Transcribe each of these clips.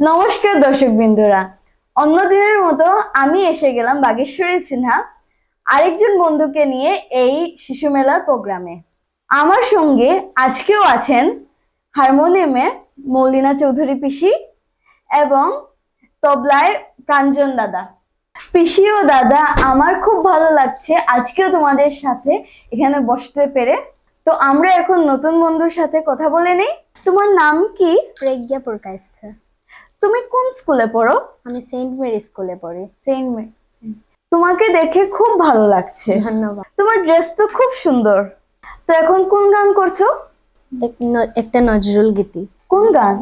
নমস্কার দর্শক বিন্দুরা। অন্য দিনের মতো আমি এসে গেলাম বাগেশ্বরী সিনহা, আরেকজন বন্ধুকে নিয়ে এই শিশু মেলার প্রোগ্রামে। আমার সঙ্গে আজকেও আছেন হারমোনিয়ামে মৌলিনা চৌধুরী পিসি এবং তবলায় প্রাঞ্জন দাদা। পিসি ও দাদা, আমার খুব ভালো লাগছে। আজকেও তোমাদের সাথে এখানে বসতে পেরে। তো আমরা এখন নতুন বন্ধুর সাথে কথা বলে নেই। তোমার নাম কি? প্রজ্ঞা প্রকাশথ তুমি কোন স্কুলে পড়ো? আমি সেন্ট মেরি স্কুলে পড়ি। সেন্ট মেরি তোমাকে দেখে খুব ভালো লাগছে। ধন্যবাদ। তোমার ড্রেস তো খুব সুন্দর। তো এখন কোন গান করছ? একটা নজরুল গীতি। কোন গান?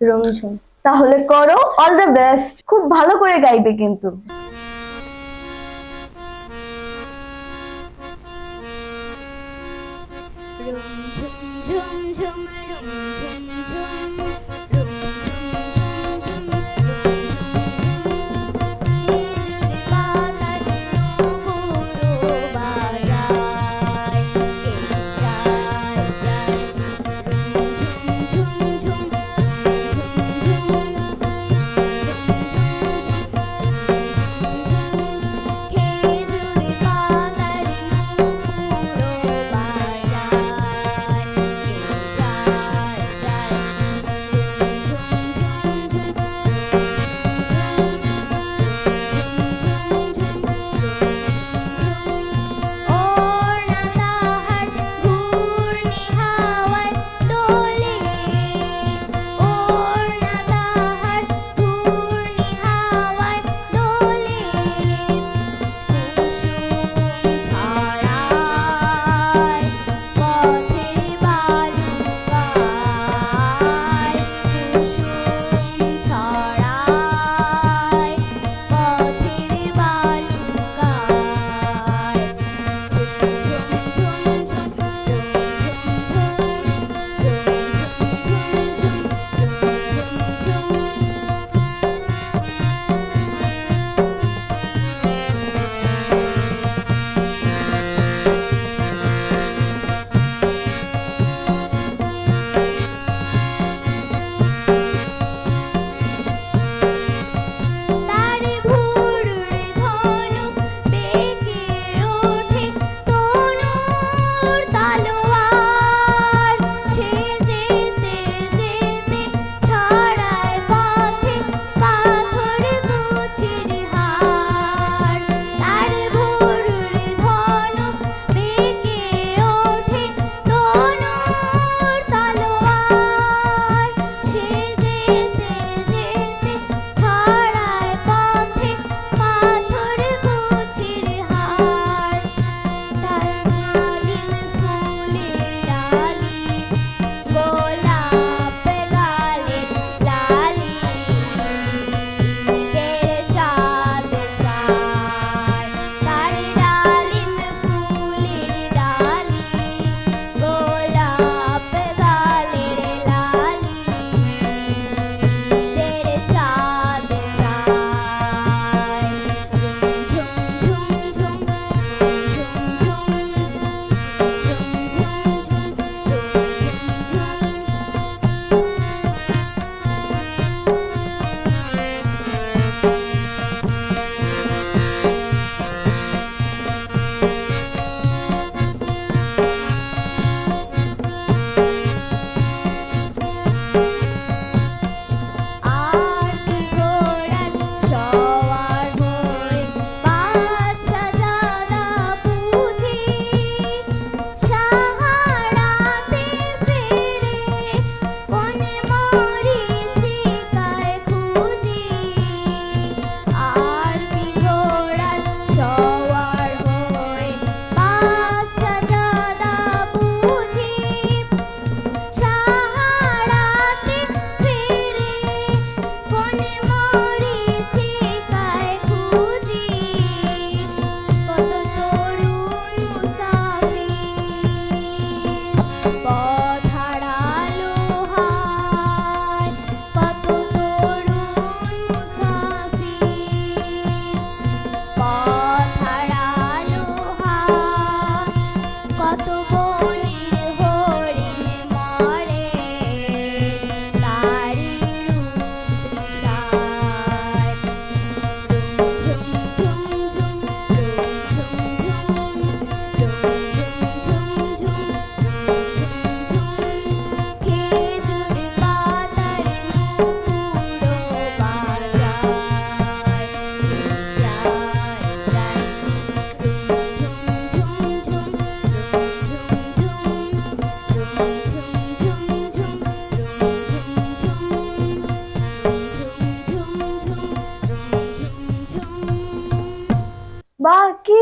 রংঝুম তাহলে করো অল দ্য বেস্ট খুব ভালো করে গাইবে কিন্তু।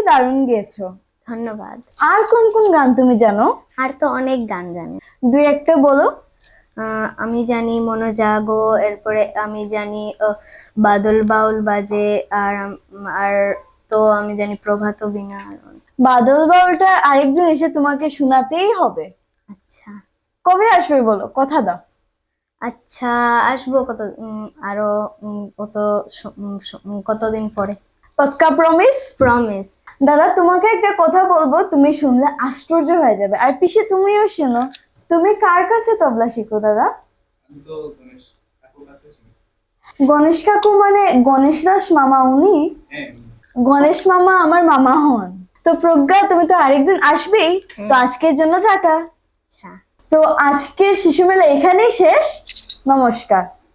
দারুণ গেয়েছো ধন্যবাদ। আর কোন কোন গান তুমি জানো? আর তো অনেক গান জানি। দুই একটা বলো। আমি জানি মনোজাগো এরপরে আমি জানি বাদল বাউল বাজে আর আর তো আমি জানি প্রভাত বিনা বাদল বাউলটা আরেকদিন এসে তোমাকে শোনাতেই হবে। আচ্ছা। কবে আসবে বলো? কথা দাও। আচ্ছা আসব কত আরও কত কতদিন পরে? পাক্কা প্রমিস প্রমিস দাদা তোমাকে একটা কথা বলব তুমি শুনলে আশ্চর্য হয়ে যাবে। আর পিছে তুমিও শোনো। তুমি কার কাছে তবলা শিখো দাদা। গণেশ কাকু মানে গণেশ দাস মামা উনি? হ্যাঁ। গণেশ মামা আমার মামা হন। তো প্রজ্ঞা তুমি তো আরেকদিন আসবেই। তো আজকের জন্য টাটা। আচ্ছা। তো আজকের শিশু মেলা এখানেই শেষ। নমস্কার।